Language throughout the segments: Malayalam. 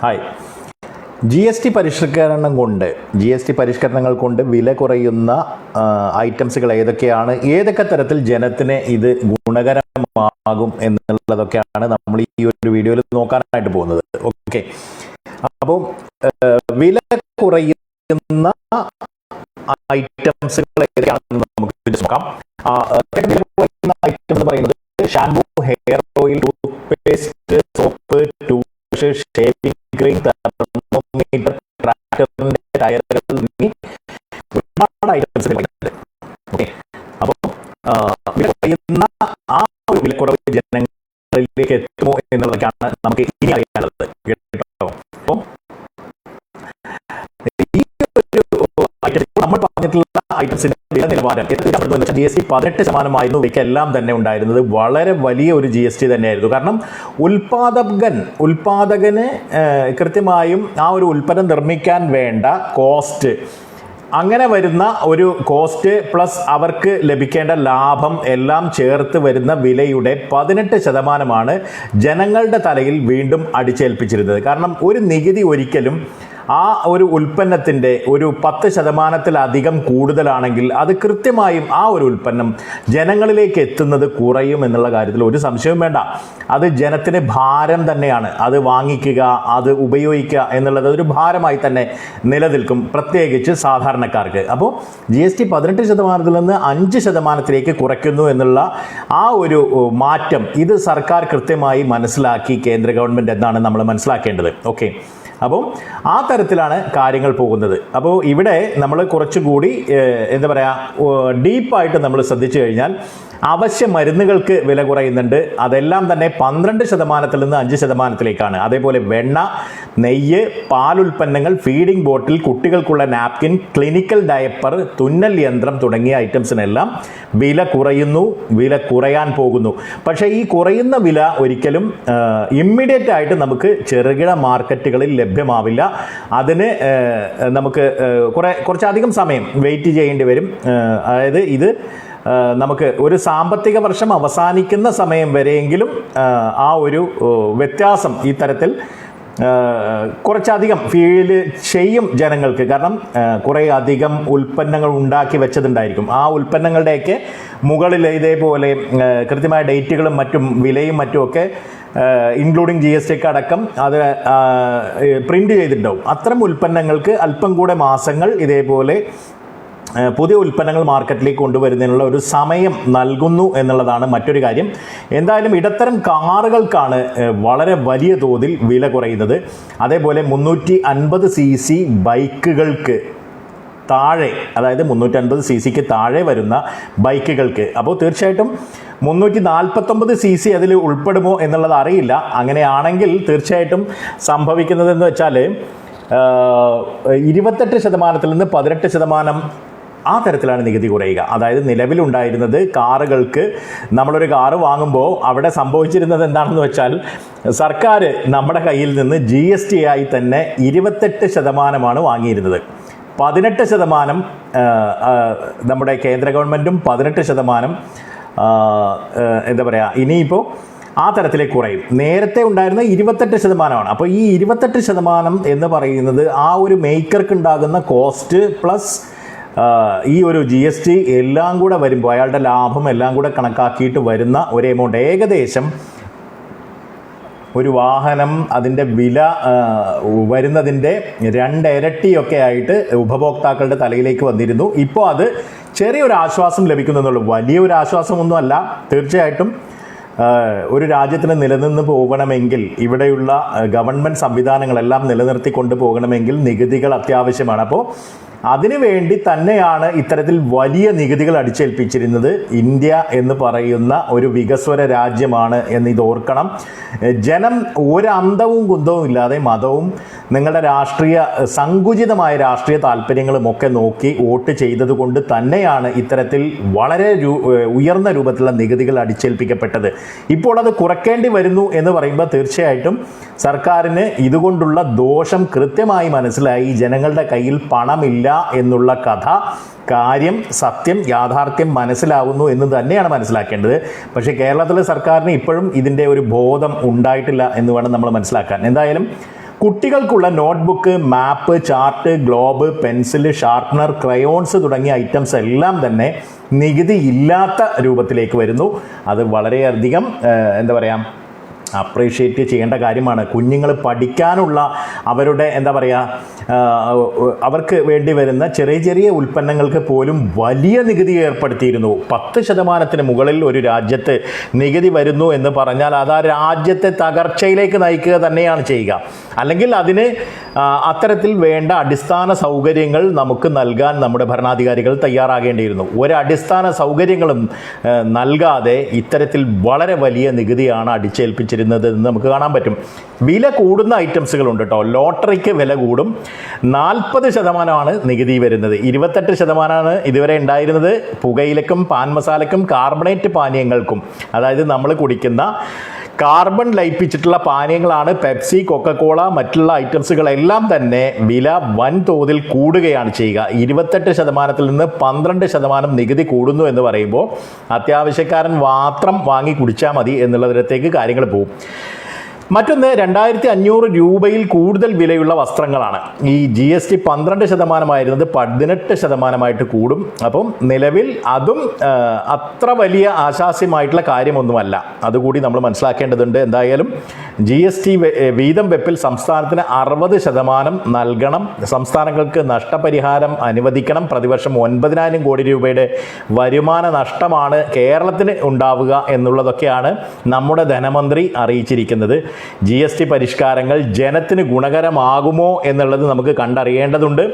ഹായ് ജി എസ് ടി പരിഷ്കരണം കൊണ്ട് ജി എസ് ടി പരിഷ്കരണങ്ങൾ കൊണ്ട് വില കുറയുന്ന ഐറ്റംസുകൾ ഏതൊക്കെയാണ്? ഏതൊക്കെ തരത്തിൽ ജനത്തിന് ഇത് ഗുണകരമാകും എന്നുള്ളതൊക്കെയാണ് നമ്മൾ ഈ ഒരു വീഡിയോയിൽ നോക്കാനായിട്ട് പോകുന്നത്. ഓക്കെ അപ്പം വില കുറയുന്ന ഐറ്റംസുകൾ ഏതൊക്കെയാണെന്ന് നമുക്ക് നോക്കാം. ഐറ്റം എന്ന് പറയുന്നത് shampoo hair oil toothpaste soap ടൂഷ് shaving ജനങ്ങളിലേക്ക് എത്തുമോ എന്നുള്ളതൊക്കെയാണ് നമുക്ക് ഇനി അറിയാനുള്ളത്. കേട്ടോ? ഒരു നമ്മൾ പറഞ്ഞിട്ടുള്ള ഐറ്റംസിന്റെ വില നിലവാരം ജി എസ് ടി പതിനെട്ട് ശതമാനമായിരുന്നു ഇവയ്ക്കെല്ലാം തന്നെ ഉണ്ടായിരുന്നത്. വളരെ വലിയ ഒരു ജി എസ് ടി തന്നെയായിരുന്നു. കാരണം ഉൽപാദകൻ ഉൽപാദകന് കൃത്യമായും ആ ഒരു ഉൽപ്പന്നം നിർമ്മിക്കാൻ വേണ്ട കോസ്റ്റ് അങ്ങനെ വരുന്ന ഒരു കോസ്റ്റ് പ്ലസ് അവർക്ക് ലഭിക്കേണ്ട ലാഭം എല്ലാം ചേർത്ത് വരുന്ന വിലയുടെ പതിനെട്ട് ശതമാനമാണ് ജനങ്ങളുടെ തലയിൽ വീണ്ടും അടിച്ചേൽപ്പിച്ചിരുന്നത്. കാരണം ഒരു നികുതി ഒരിക്കലും ആ ഒരു ഉൽപ്പന്നത്തിന്റെ ഒരു പത്ത് ശതമാനത്തിലധികം കൂടുതലാണെങ്കിൽ അത് കൃത്യമായും ആ ഒരു ഉൽപ്പന്നം ജനങ്ങളിലേക്ക് എത്തുന്നത് കുറയും എന്നുള്ള കാര്യത്തിൽ ഒരു സംശയവും വേണ്ട. അത് ജനത്തിന് ഭാരം തന്നെയാണ്. അത് വാങ്ങിക്കുക അത് ഉപയോഗിക്കുക എന്നുള്ളത് ഒരു ഭാരമായി തന്നെ നിലനിൽക്കും പ്രത്യേകിച്ച് സാധാരണക്കാർക്ക്. അപ്പോൾ ജി എസ് ടി പതിനെട്ട് ശതമാനത്തിൽ നിന്ന് അഞ്ച് ശതമാനത്തിലേക്ക് കുറയ്ക്കുന്നു എന്നുള്ള ആ ഒരു മാറ്റം ഇത് സർക്കാർ കൃത്യമായി മനസ്സിലാക്കി കേന്ദ്ര ഗവൺമെന്റ് എന്നാണ് നമ്മൾ മനസ്സിലാക്കേണ്ടത്. ഓക്കെ. അപ്പോൾ ആ തരത്തിലാണ് കാര്യങ്ങൾ പോകുന്നത്. അപ്പോൾ ഇവിടെ നമ്മൾ കുറച്ചുകൂടി എന്താ പറയുക ഡീപ്പായിട്ട് നമ്മൾ ശ്രദ്ധിച്ചു കഴിഞ്ഞാൽ അവശ്യ മരുന്നുകൾക്ക് വില കുറയുന്നുണ്ട്. അതെല്ലാം തന്നെ പന്ത്രണ്ട് ശതമാനത്തിൽ നിന്ന് അഞ്ച് ശതമാനത്തിലേക്കാണ്. അതേപോലെ വെണ്ണ നെയ്യ് പാലുൽപ്പന്നങ്ങൾ ഫീഡിംഗ് ബോട്ടിൽ കുട്ടികൾക്കുള്ള നാപ്കിൻ ക്ലിനിക്കൽ ഡയപ്പർ തുന്നൽ യന്ത്രം തുടങ്ങിയ ഐറ്റംസിനെല്ലാം വില കുറയുന്നു വില കുറയാൻ പോകുന്നു. പക്ഷേ ഈ കുറയുന്ന വില ഒരിക്കലും ഇമ്മീഡിയറ്റ് ആയിട്ട് നമുക്ക് ചെറുകിട മാർക്കറ്റുകളിൽ ലഭ്യമാവില്ല. അതിന് നമുക്ക് കുറേ കുറച്ചധികം സമയം വെയിറ്റ് ചെയ്യേണ്ടി വരും. അതായത് ഇത് നമുക്ക് ഒരു സാമ്പത്തിക വർഷം അവസാനിക്കുന്ന സമയം വരെയെങ്കിലും ആ ഒരു വ്യത്യാസം ഈ തരത്തിൽ കുറച്ചധികം ഫീൽ ചെയ്യും ജനങ്ങൾക്ക്. കാരണം കുറേ അധികം ഉൽപ്പന്നങ്ങൾ ഉണ്ടാക്കി വെച്ചതുണ്ടായിരിക്കും. ആ ഉൽപ്പന്നങ്ങളുടെയൊക്കെ മുകളിൽ ഇതേപോലെ കൃത്യമായ ഡേറ്റുകളും മറ്റും വിലയും മറ്റുമൊക്കെ ഇൻക്ലൂഡിങ് ജി എസ് ടി ഒക്കെ അടക്കം അത് പ്രിന്റ് ചെയ്തിട്ടുണ്ടാവും. അത്തരം ഉൽപ്പന്നങ്ങൾക്ക് അല്പം കൂടെ മാസങ്ങൾ ഇതേപോലെ പുതിയ ഉൽപ്പന്നങ്ങൾ മാർക്കറ്റിലേക്ക് കൊണ്ടുവരുന്നതിനുള്ള ഒരു സമയം നൽകുന്നു എന്നുള്ളതാണ് മറ്റൊരു കാര്യം. എന്തായാലും ഇടത്തരം കാറുകൾക്കാണ് വളരെ വലിയ തോതിൽ വില കുറയുന്നത്. അതേപോലെ മുന്നൂറ്റി അൻപത് സി സി ബൈക്കുകൾക്ക് താഴെ അതായത് മുന്നൂറ്റൻപത് സി സിക്ക് താഴെ വരുന്ന ബൈക്കുകൾക്ക്. അപ്പോൾ തീർച്ചയായിട്ടും മുന്നൂറ്റി നാൽപ്പത്തൊമ്പത് സി സി അതിൽ ഉൾപ്പെടുമോ എന്നുള്ളത് അറിയില്ല. അങ്ങനെയാണെങ്കിൽ തീർച്ചയായിട്ടും സംഭവിക്കുന്നതെന്ന് വെച്ചാൽ ഇരുപത്തെട്ട് ശതമാനത്തിൽ നിന്ന് പതിനെട്ട് ശതമാനം ആ തരത്തിലാണ് നികുതി കുറയുക. അതായത് നിലവിലുണ്ടായിരുന്നത് കാറുകൾക്ക് നമ്മളൊരു കാറ് വാങ്ങുമ്പോൾ അവിടെ സംഭവിച്ചിരുന്നത് എന്താണെന്ന് വെച്ചാൽ സർക്കാർ നമ്മുടെ കയ്യിൽ നിന്ന് ജി എസ് ടി ആയി തന്നെ ഇരുപത്തെട്ട് ശതമാനമാണ് വാങ്ങിയിരുന്നത്. പതിനെട്ട് ശതമാനം നമ്മുടെ കേന്ദ്ര ഗവൺമെന്റും പതിനെട്ട് ശതമാനം എന്താ പറയുക ഇനിയിപ്പോൾ ആ തരത്തിലേക്ക് കുറയും. നേരത്തെ ഉണ്ടായിരുന്ന ഇരുപത്തെട്ട് ശതമാനമാണ്. അപ്പോൾ ഈ ഇരുപത്തെട്ട് ശതമാനം എന്ന് പറയുന്നത് ആ ഒരു മേക്കർക്ക് ഉണ്ടാകുന്ന കോസ്റ്റ് പ്ലസ് ഈ ഒരു ജി എസ് ടി എല്ലാം കൂടെ വരുമ്പോൾ അയാളുടെ ലാഭം എല്ലാം കൂടെ കണക്കാക്കിയിട്ട് വരുന്ന ഒരു എമൗണ്ട് ഏകദേശം ഒരു വാഹനം അതിന്റെ വില വരുന്നതിന്റെ രണ്ടിരട്ടിയൊക്കെ ആയിട്ട് ഉപഭോക്താക്കളുടെ തലയിലേക്ക് വന്നിരുന്നു. ഇപ്പോൾ അത് ചെറിയൊരു ആശ്വാസം ലഭിക്കുന്നുള്ളൂ വലിയൊരു ആശ്വാസമൊന്നുമല്ല. തീർച്ചയായിട്ടും ഒരു രാജ്യത്തിന് നിലനിന്ന് പോകണമെങ്കിൽ ഇവിടെയുള്ള ഗവൺമെന്റ് സംവിധാനങ്ങളെല്ലാം നിലനിർത്തിക്കൊണ്ട് പോകണമെങ്കിൽ നികുതികൾ അത്യാവശ്യമാണ്. അപ്പോൾ അതിനുവേണ്ടി തന്നെയാണ് ഇത്തരത്തിൽ വലിയ നികുതികൾ അടിച്ചേൽപ്പിച്ചിരുന്നത് ഇന്ത്യ എന്ന് പറയുന്ന ഒരു വികസ്വര രാജ്യമാണ് എന്ന് ഇത് ഓർക്കണം. ജനം ഒരന്തവും കുന്തവും ഇല്ലാതെ മതവും നിങ്ങളുടെ രാഷ്ട്രീയ സങ്കുചിതമായ രാഷ്ട്രീയ താല്പര്യങ്ങളും ഒക്കെ നോക്കി വോട്ട് ചെയ്തതുകൊണ്ട് തന്നെയാണ് ഇത്തരത്തിൽ വളരെ ഉയർന്ന രൂപത്തിലുള്ള നികുതികൾ അടിച്ചേൽപ്പിക്കപ്പെട്ടത്. ഇപ്പോൾ അത് കുറയ്ക്കേണ്ടി വരുന്നു എന്ന് പറയുമ്പോൾ തീർച്ചയായിട്ടും സർക്കാരിന് ഇതുകൊണ്ടുള്ള ദോഷം കൃത്യമായി മനസ്സിലായി. ജനങ്ങളുടെ കയ്യിൽ പണമില്ല എന്നുള്ള കഥ കാര്യം സത്യം യാഥാർത്ഥ്യം മനസ്സിലാവുന്നു എന്ന് തന്നെയാണ് മനസ്സിലാക്കേണ്ടത്. പക്ഷേ കേരളത്തിലെ സർക്കാരിന് ഇപ്പോഴും ഇതിന്റെ ഒരു ബോധം ഉണ്ടായിട്ടില്ല എന്ന് വേണം നമ്മൾ മനസ്സിലാക്കാൻ. എന്തായാലും കുട്ടികൾക്കുള്ള notebook map chart globe pencil sharpener crayons തുടങ്ങിയ ഐറ്റംസ് എല്ലാം തന്നെ നികുതി ഇല്ലാത്ത രൂപത്തിലേക്ക് വരുന്നു. അത് വളരെയധികം എന്താ പറയുക അപ്രീഷിയേറ്റ് ചെയ്യേണ്ട കാര്യമാണ്. കുഞ്ഞുങ്ങൾ പഠിക്കാനുള്ള അവരുടെ എന്താ പറയുക അവർക്ക് വേണ്ടി വരുന്ന ചെറിയ ചെറിയ ഉൽപ്പന്നങ്ങൾക്ക് പോലും വലിയ നികുതി ഏർപ്പെടുത്തിയിരുന്നു. പത്ത് ശതമാനത്തിന് മുകളിൽ ഒരു രാജ്യത്ത് നികുതി വരുന്നു എന്ന് പറഞ്ഞാൽ അത് ആ രാജ്യത്തെ തകർച്ചയിലേക്ക് നയിക്കുക തന്നെയാണ് ചെയ്യുക. അല്ലെങ്കിൽ അതിന് അത്തരത്തിൽ വേണ്ട അടിസ്ഥാന സൗകര്യങ്ങൾ നമുക്ക് നൽകാൻ നമ്മുടെ ഭരണാധികാരികൾ തയ്യാറാകേണ്ടിയിരുന്നു. ഒരടിസ്ഥാന സൗകര്യങ്ങളും നൽകാതെ ഇത്തരത്തിൽ വളരെ വലിയ നികുതിയാണ് അടിച്ചേൽപ്പിച്ചിരുന്നത് എന്ന് നമുക്ക് കാണാൻ പറ്റും. വില കൂടുന്ന ഐറ്റംസുകളുണ്ട് കേട്ടോ. ലോട്ടറിക്ക് വില കൂടും. നാൽപ്പത് ശതമാനമാണ് നികുതി വരുന്നത്. ഇരുപത്തെട്ട് ശതമാനമാണ് ഇതുവരെ ഉണ്ടായിരുന്നത്. പുകയിലക്കും പാൻ മസാലക്കും കാർബണേറ്റ് പാനീയങ്ങൾക്കും. അതായത് നമ്മൾ കുടിക്കുന്ന കാർബൺ ലയിപ്പിച്ചിട്ടുള്ള പാനീയങ്ങളാണ് പെപ്സി കൊക്കക്കോള മറ്റുള്ള ഐറ്റംസുകളെല്ലാം തന്നെ വില വൻതോതിൽ കൂടുകയാണ് ചെയ്യുക. ഇരുപത്തെട്ട് ശതമാനത്തിൽ നിന്ന് പന്ത്രണ്ട് ശതമാനം നികുതി കൂടുന്നു എന്ന് പറയുമ്പോൾ അത്യാവശ്യക്കാരൻ മാത്രം വാങ്ങി കുടിച്ചാൽ മതി എന്നുള്ളതിടത്തേക്ക് കാര്യങ്ങൾ പോകും. മറ്റൊന്ന് രണ്ടായിരത്തി അഞ്ഞൂറ് രൂപയിൽ കൂടുതൽ വിലയുള്ള വസ്ത്രങ്ങളാണ്. ഈ ജി എസ് ടി പന്ത്രണ്ട് ശതമാനമായിരുന്നത് പതിനെട്ട് ശതമാനമായിട്ട് കൂടും. അപ്പം നിലവിൽ അതും അത്ര വലിയ ആശാസ്യമായിട്ടുള്ള കാര്യമൊന്നുമല്ല. അതുകൂടി നമ്മൾ മനസ്സിലാക്കേണ്ടതുണ്ട്. എന്തായാലും ജി എസ് ടി വീതം വെപ്പിൽ സംസ്ഥാനത്തിന് അറുപത് ശതമാനം നൽകണം. സംസ്ഥാനങ്ങൾക്ക് നഷ്ടപരിഹാരം അനുവദിക്കണം. പ്രതിവർഷം ഒൻപതിനായിരം കോടി രൂപയുടെ വരുമാന നഷ്ടമാണ് കേരളത്തിന് ഉണ്ടാവുക എന്നുള്ളതൊക്കെയാണ് നമ്മുടെ ധനമന്ത്രി അറിയിച്ചിരിക്കുന്നത്. ജി എസ് ടി പരിഷ്കാരങ്ങൾ ജനത്തിന് ഗുണകരമാകുമോ എന്നുള്ളത് നമുക്ക് കണ്ടറിയേണ്ടതുണ്ട്.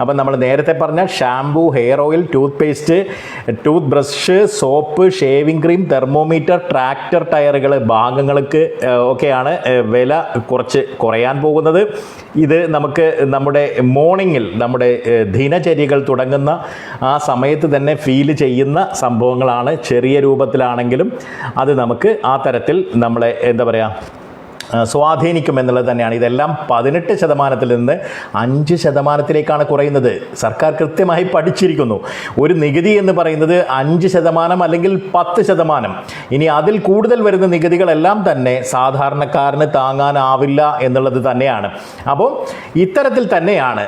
അപ്പം നമ്മൾ നേരത്തെ പറഞ്ഞ shampoo hair oil toothpaste toothbrush soap shaving cream thermometer tractor ടയറുകൾ ഭാഗങ്ങൾക്ക് ഒക്കെയാണ് ഏഹ്, വില കുറച്ച് കുറയാൻ പോകുന്നത്. ഇത് നമുക്ക് നമ്മുടെ മോർണിംഗിൽ നമ്മുടെ ദിനചര്യകൾ തുടങ്ങുന്ന ആ സമയത്ത് തന്നെ ഫീൽ ചെയ്യുന്ന സംഭവങ്ങളാണ്. ചെറിയ രൂപത്തിലാണെങ്കിലും അത് നമുക്ക് ആ തരത്തിൽ നമ്മളെ എന്താ പറയുക സ്വാധീനിക്കും എന്നുള്ളത് തന്നെയാണ്. ഇതെല്ലാം പതിനെട്ട് ശതമാനത്തിൽ നിന്ന് അഞ്ച് ശതമാനത്തിലേക്കാണ് കുറയുന്നത്. സർക്കാർ കൃത്യമായി പഠിച്ചിരിക്കുന്നു. ഒരു നികുതി എന്ന് പറയുന്നത് അഞ്ച് ശതമാനം അല്ലെങ്കിൽ പത്ത് ശതമാനം. ഇനി അതിൽ കൂടുതൽ വരുന്ന നികുതികളെല്ലാം തന്നെ സാധാരണക്കാരന് താങ്ങാനാവില്ല എന്നുള്ളത് തന്നെയാണ്. അപ്പോൾ ഇത്തരത്തിൽ തന്നെയാണ്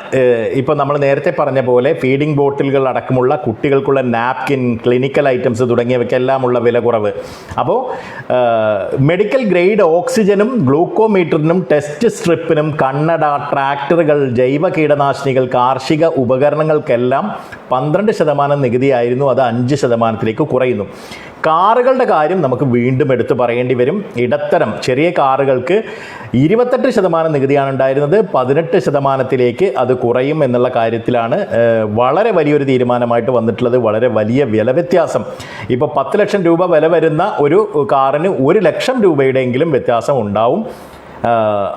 ഇപ്പോൾ നമ്മൾ നേരത്തെ പറഞ്ഞ പോലെ ഫീഡിംഗ് ബോട്ടിലുകൾ അടക്കമുള്ള കുട്ടികൾക്കുള്ള നാപ്കിൻ ക്ലിനിക്കൽ ഐറ്റംസ് തുടങ്ങിയവയ്ക്കെല്ലാമുള്ള വില കുറവ് അപ്പോൾ മെഡിക്കൽ ഗ്രേഡ് ഓക്സിജനും ഗ്ലൂക്കോമീറ്ററിനും ടെസ്റ്റ് സ്ട്രിപ്പിനും കണ്ണട ട്രാക്ടറുകൾ ജൈവ കീടനാശിനികൾ കാർഷിക ഉപകരണങ്ങൾക്കെല്ലാം പന്ത്രണ്ട് ശതമാനം നികുതിയായിരുന്നു. അത് അഞ്ച് ശതമാനത്തിലേക്ക് കുറയുന്നു. കാറുകളുടെ കാര്യം നമുക്ക് വീണ്ടും എടുത്തു പറയേണ്ടി വരും. ഇടത്തരം ചെറിയ കാറുകൾക്ക് ഇരുപത്തെട്ട് ശതമാനം നികുതിയാണ് ഉണ്ടായിരുന്നത്. പതിനെട്ട് ശതമാനത്തിലേക്ക് അത് കുറയും എന്നുള്ള കാര്യത്തിലാണ് വളരെ വലിയൊരു തീരുമാനമായിട്ട് വന്നിട്ടുള്ളത്. വളരെ വലിയ വില വ്യത്യാസം. ഇപ്പോൾ പത്ത് ലക്ഷം രൂപ വില വരുന്ന ഒരു കാറിന് ഒരു ലക്ഷം രൂപയുടെയെങ്കിലും വ്യത്യാസം ഉണ്ടാവും.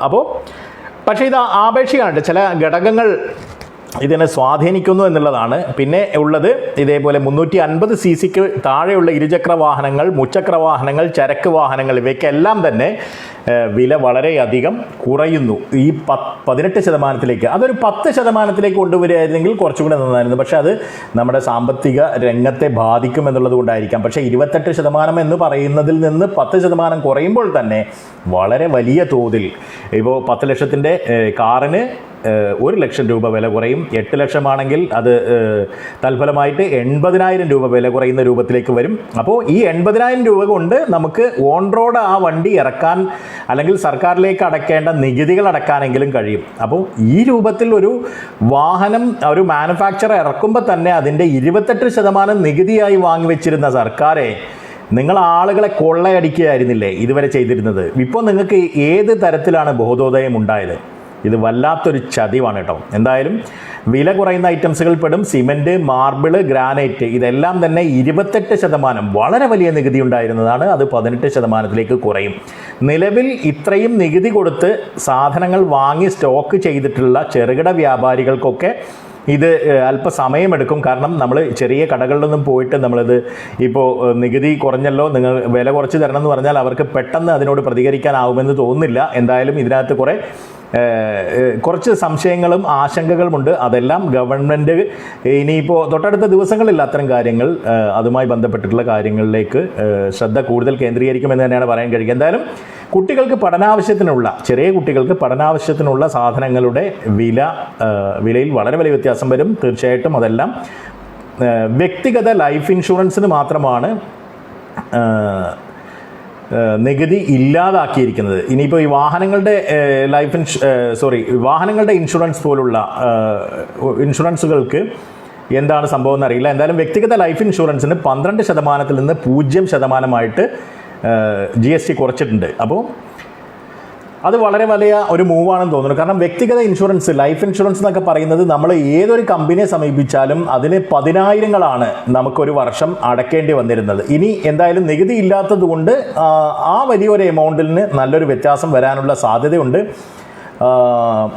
അപ്പോൾ പക്ഷേ ഇത് ആപേക്ഷികമാണ് ചില ഘടകങ്ങൾ ഇതിനെ സ്വാധീനിക്കുന്നു എന്നുള്ളതാണ്. പിന്നെ ഉള്ളത് ഇതേപോലെ മുന്നൂറ്റി അൻപത് സി സിക്ക് താഴെയുള്ള ഇരുചക്ര വാഹനങ്ങൾ മുച്ചക്ര വാഹനങ്ങൾ ചരക്ക് വാഹനങ്ങൾ ഇവയ്ക്കെല്ലാം തന്നെ വില വളരെയധികം കുറയുന്നു. ഈ പ പതിനെട്ട് ശതമാനത്തിലേക്ക്. അതൊരു പത്ത് ശതമാനത്തിലേക്ക് കൊണ്ടുവരികയായിരുന്നെങ്കിൽ കുറച്ചും കൂടെ നന്നായിരുന്നു. പക്ഷേ അത് നമ്മുടെ സാമ്പത്തിക രംഗത്തെ ബാധിക്കും എന്നുള്ളത് കൊണ്ടായിരിക്കാം. പക്ഷേ ഇരുപത്തെട്ട് ശതമാനം എന്ന് പറയുന്നതിൽ നിന്ന് പത്ത് ശതമാനം കുറയുമ്പോൾ തന്നെ വളരെ വലിയ തോതിൽ. ഇപ്പോൾ പത്ത് ലക്ഷത്തിന്റെ കാറിന് ഒരു ലക്ഷം രൂപ വില കുറയും. എട്ട് ലക്ഷമാണെങ്കിൽ അത് തൽഫലമായിട്ട് എൺപതിനായിരം രൂപ വില കുറയുന്ന രൂപത്തിലേക്ക് വരും. അപ്പോൾ ഈ എൺപതിനായിരം രൂപ കൊണ്ട് നമുക്ക് ഓൺ റോഡ് ആ വണ്ടി ഇറക്കാൻ അല്ലെങ്കിൽ സർക്കാരിലേക്ക് അടയ്ക്കേണ്ട നികുതികൾ അടക്കാനെങ്കിലും കഴിയും. അപ്പോൾ ഈ രൂപത്തിൽ ഒരു വാഹനം ഒരു മാനുഫാക്ചർ ഇറക്കുമ്പോൾ തന്നെ അതിന്റെ ഇരുപത്തെട്ട് ശതമാനം നികുതിയായി വാങ്ങിവെച്ചിരുന്ന സർക്കാരെ നിങ്ങൾ ആളുകളെ കൊള്ളയടിക്കുകയായിരുന്നില്ലേ ഇതുവരെ ചെയ്തിരുന്നത്? ഇപ്പോൾ നിങ്ങൾക്ക് ഏത് തരത്തിലാണ് ബോധോദയം ഉണ്ടായത്? ഇത് വല്ലാത്തൊരു ചതിവാണ് കേട്ടോ. എന്തായാലും വില കുറയുന്ന ഐറ്റംസുകൾ പെടും. സിമെന്റ് മാർബിൾ ഗ്രാനൈറ്റ് ഇതെല്ലാം തന്നെ ഇരുപത്തെട്ട് ശതമാനം വളരെ വലിയ നികുതി ഉണ്ടായിരുന്നതാണ്. അത് പതിനെട്ട് ശതമാനത്തിലേക്ക് കുറയും. നിലവിൽ ഇത്രയും നികുതി കൊടുത്ത് സാധനങ്ങൾ വാങ്ങി സ്റ്റോക്ക് ചെയ്തിട്ടുള്ള ചെറുകിട വ്യാപാരികൾക്കൊക്കെ ഇത് അല്പസമയമെടുക്കും. കാരണം നമ്മൾ ചെറിയ കടകളിലൊന്നും പോയിട്ട് നമ്മളിത് ഇപ്പോൾ നികുതി കുറഞ്ഞല്ലോ നിങ്ങൾ വില കുറച്ച് തരണം എന്ന് പറഞ്ഞാൽ അവർക്ക് പെട്ടെന്ന് അതിനോട് പ്രതികരിക്കാനാവുമെന്ന് തോന്നുന്നില്ല. എന്തായാലും ഇതിനകത്ത് കുറേ കുറച്ച് സംശയങ്ങളും ആശങ്കകളുമുണ്ട് അതെല്ലാം ഗവൺമെന്റ് ഇനിയിപ്പോൾ തൊട്ടടുത്ത ദിവസങ്ങളിൽ അത്തരം കാര്യങ്ങൾ അതുമായി ബന്ധപ്പെട്ടിട്ടുള്ള കാര്യങ്ങളിലേക്ക് ശ്രദ്ധ കൂടുതൽ കേന്ദ്രീകരിക്കുമെന്ന് തന്നെയാണ് പറയാൻ കഴിയുക. എന്തായാലും കുട്ടികൾക്ക് പഠനാവശ്യത്തിനുള്ള ചെറിയ കുട്ടികൾക്ക് പഠനാവശ്യത്തിനുള്ള സാധനങ്ങളുടെ വില വിലയിൽ വളരെ വലിയ വ്യത്യാസം വരും. തീർച്ചയായിട്ടും അതെല്ലാം വ്യക്തിഗത ലൈഫ് ഇൻഷുറൻസിന് മാത്രമാണ് നികുതി ഇല്ലാതാക്കിയിരിക്കുന്നത്. ഇനിയിപ്പോൾ ഈ വാഹനങ്ങളുടെ ലൈഫ് ഇൻഷു സോറി വാഹനങ്ങളുടെ ഇൻഷുറൻസ് പോലുള്ള ഇൻഷുറൻസുകൾക്ക് എന്താണ് സംഭവം എന്നറിയില്ല. എന്തായാലും വ്യക്തിഗത ലൈഫ് ഇൻഷുറൻസിന് പന്ത്രണ്ട് ശതമാനത്തിൽ നിന്ന് പൂജ്യം ശതമാനമായിട്ട് ജി എസ് ടി കുറച്ചിട്ടുണ്ട്. അപ്പോൾ അത് വളരെ വലിയ ഒരു മൂവാണെന്ന് തോന്നുന്നു. കാരണം വ്യക്തിഗത ഇൻഷുറൻസ് ലൈഫ് ഇൻഷുറൻസ് എന്നൊക്കെ പറയുന്നത് നമ്മൾ ഏതൊരു കമ്പനിയെ സമീപിച്ചാലും അതിന് പതിനായിരങ്ങളാണ് നമുക്കൊരു വർഷം അടക്കേണ്ടി വന്നിരുന്നത്. ഇനി എന്തായാലും നികുതി ഇല്ലാത്തത് കൊണ്ട് ആ, വലിയൊരു എമൗണ്ടിന് നല്ലൊരു വ്യത്യാസം വരാനുള്ള സാധ്യതയുണ്ട്.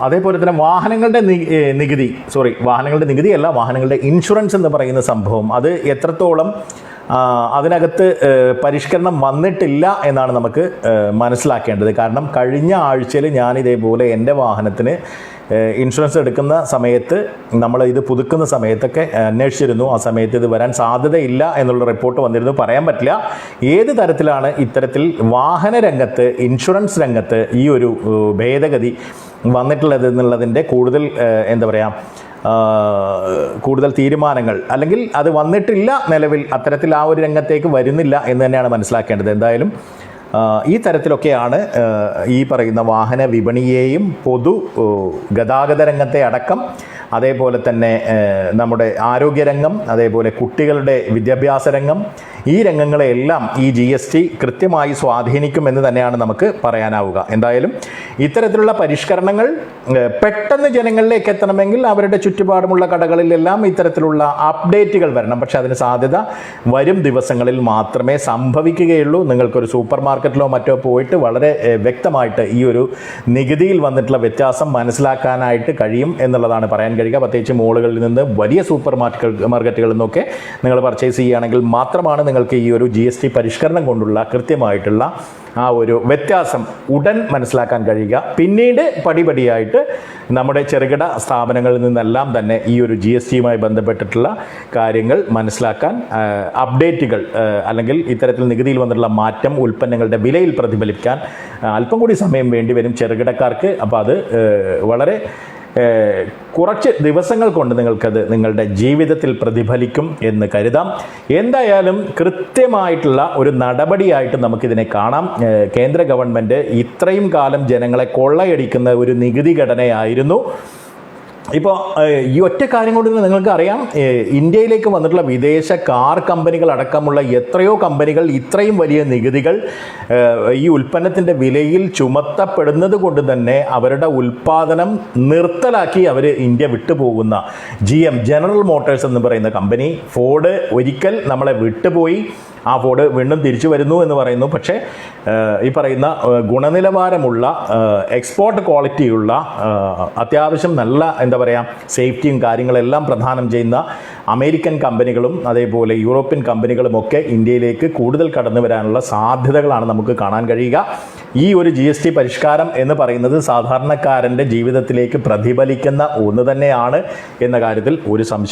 അതേപോലെ തന്നെ വാഹനങ്ങളുടെ നികുതി സോറി വാഹനങ്ങളുടെ നികുതിയല്ല വാഹനങ്ങളുടെ ഇൻഷുറൻസ് എന്ന് പറയുന്ന സംഭവം. അത് എത്രത്തോളം അതിനകത്ത് പരിഷ്കരണം വന്നിട്ടില്ല എന്നാണ് നമുക്ക് മനസ്സിലാക്കേണ്ടത്. കാരണം കഴിഞ്ഞ ആഴ്ചയിൽ ഞാൻ ഇതേപോലെ എന്റെ വാഹനത്തിന് ഇൻഷുറൻസ് എടുക്കുന്ന സമയത്ത് നമ്മൾ ഇത് പുതുക്കുന്ന സമയത്തൊക്കെ അന്വേഷിച്ചിരുന്നു. ആ സമയത്ത് ഇത് വരാൻ സാധ്യതയില്ല എന്നുള്ള റിപ്പോർട്ട് വന്നിരുന്നു. പറയാൻ പറ്റില്ല. ഏത് തരത്തിലാണ് ഇത്തരത്തിൽ വാഹന രംഗത്ത് ഇൻഷുറൻസ് രംഗത്ത് ഈ ഒരു ഭേദഗതി വന്നിട്ടുള്ളത് എന്നുള്ളതിന്റെ കൂടുതൽ എന്താ പറയുക കൂടുതൽ തീരുമാനങ്ങൾ. അല്ലെങ്കിൽ അത് വന്നിട്ടില്ല നിലവിൽ അത്തരത്തിൽ ആ ഒരു രംഗത്തേക്ക് വരുന്നില്ല എന്ന് തന്നെയാണ് മനസ്സിലാക്കേണ്ടത്. എന്തായാലും ഈ തരത്തിലൊക്കെയാണ് ഈ പറയുന്ന വാഹന വിപണിയെയും പൊതു ഗതാഗത രംഗത്തെ അടക്കം അതേപോലെ തന്നെ നമ്മുടെ ആരോഗ്യരംഗം അതേപോലെ കുട്ടികളുടെ വിദ്യാഭ്യാസ രംഗം ഈ രംഗങ്ങളെല്ലാം ഈ ജി എസ് ടി കൃത്യമായി സ്വാധീനിക്കുമെന്ന് തന്നെയാണ് നമുക്ക് പറയാനാവുക. എന്തായാലും ഇത്തരത്തിലുള്ള പരിഷ്കരണങ്ങൾ പെട്ടെന്ന് ജനങ്ങളിലേക്ക് എത്തണമെങ്കിൽ അവരുടെ ചുറ്റുപാടുമുള്ള കടകളിലെല്ലാം ഇത്തരത്തിലുള്ള അപ്ഡേറ്റുകൾ വരണം. പക്ഷെ അതിന് സാധ്യത വരും ദിവസങ്ങളിൽ മാത്രമേ സംഭവിക്കുകയുള്ളൂ. നിങ്ങൾക്കൊരു സൂപ്പർ മാർക്കറ്റിലോ മറ്റോ പോയിട്ട് വളരെ വ്യക്തമായിട്ട് ഈ ഒരു നികുതിയിൽ വന്നിട്ടുള്ള വ്യത്യാസം മനസ്സിലാക്കാനായിട്ട് കഴിയും എന്നുള്ളതാണ് പറയാൻ കഴിയുക. പ്രത്യേകിച്ച് മോളുകളിൽ നിന്ന് വലിയ സൂപ്പർ മാർക്കറ്റുകൾ മാർക്കറ്റുകളിൽ നിന്നൊക്കെ നിങ്ങൾ പർച്ചേസ് ചെയ്യുകയാണെങ്കിൽ മാത്രമാണ് നിങ്ങൾക്ക് ഈ ഒരു ജി എസ് ടി പരിഷ്കരണം കൊണ്ടുള്ള കൃത്യമായിട്ടുള്ള ആ ഒരു വ്യത്യാസം ഉടൻ മനസ്സിലാക്കാൻ കഴിയുക. പിന്നീട് പടിപടിയായിട്ട് നമ്മുടെ ചെറുകിട സ്ഥാപനങ്ങളിൽ നിന്നെല്ലാം തന്നെ ഈ ഒരു ജി എസ് ടിയുമായി ബന്ധപ്പെട്ടിട്ടുള്ള കാര്യങ്ങൾ മനസ്സിലാക്കാൻ അപ്ഡേറ്റുകൾ അല്ലെങ്കിൽ ഇത്തരത്തിൽ നികുതിയിൽ വന്നിട്ടുള്ള മാറ്റം ഉൽപ്പന്നങ്ങളുടെ വിലയിൽ പ്രതിഫലിക്കാൻ അല്പം കൂടി സമയം വേണ്ടി വരും ചെറുകിടക്കാർക്ക്. അപ്പോൾ അത് വളരെ കുറച്ച് ദിവസങ്ങൾ കൊണ്ട് നിങ്ങൾക്കത് നിങ്ങളുടെ ജീവിതത്തിൽ പ്രതിഫലിക്കും എന്ന് കരുതാം. എന്തായാലും കൃത്യമായിട്ടുള്ള ഒരു നടപടിയായിട്ട് നമുക്കിതിനെ കാണാം. കേന്ദ്ര ഗവൺമെന്റ് ഇത്രയും കാലം ജനങ്ങളെ കൊള്ളയടിക്കുന്ന ഒരു നികുതി ഘടനയായിരുന്നു. ഇപ്പോൾ ഈ ഒറ്റ കാര്യം കൊണ്ട് തന്നെ നിങ്ങൾക്ക് അറിയാം ഇന്ത്യയിലേക്ക് വന്നിട്ടുള്ള വിദേശ കാർ കമ്പനികൾ അടക്കമുള്ള എത്രയോ കമ്പനികൾ ഇത്രയും വലിയ നികുതികൾ ഈ ഉൽപ്പന്നത്തിന്റെ വിലയിൽ ചുമത്തപ്പെടുന്നത് കൊണ്ട് തന്നെ അവരുടെ ഉൽപ്പാദനം നിർത്തലാക്കി അവർ ഇന്ത്യ വിട്ടുപോകുന്ന ജി എം ജനറൽ മോട്ടോഴ്സ് എന്ന് പറയുന്ന കമ്പനി ഫോർഡ് ഒരിക്കൽ നമ്മളെ വിട്ടുപോയി. ആ ഫോർഡ് വീണ്ടും തിരിച്ചു വരുന്നു എന്ന് പറയുന്നു. പക്ഷേ ഈ പറയുന്ന ഗുണനിലവാരമുള്ള എക്സ്പോർട്ട് ക്വാളിറ്റിയുള്ള അത്യാവശ്യം നല്ല എന്താ പറയുക സേഫ്റ്റിയും കാര്യങ്ങളെല്ലാം പ്രധാനം ചെയ്യുന്ന അമേരിക്കൻ കമ്പനികളും അതേപോലെ യൂറോപ്യൻ കമ്പനികളും ഒക്കെ ഇന്ത്യയിലേക്ക് കൂടുതൽ കടന്നു വരാനുള്ള സാധ്യതകളാണ് നമുക്ക് കാണാൻ കഴിയുക. ഈ ഒരു ജി എസ് ടി പരിഷ്കാരം എന്ന് പറയുന്നത് സാധാരണക്കാരന്റെ ജീവിതത്തിലേക്ക് പ്രതിഫലിക്കുന്ന ഒന്ന് തന്നെയാണ് എന്ന കാര്യത്തിൽ ഒരു സംശയം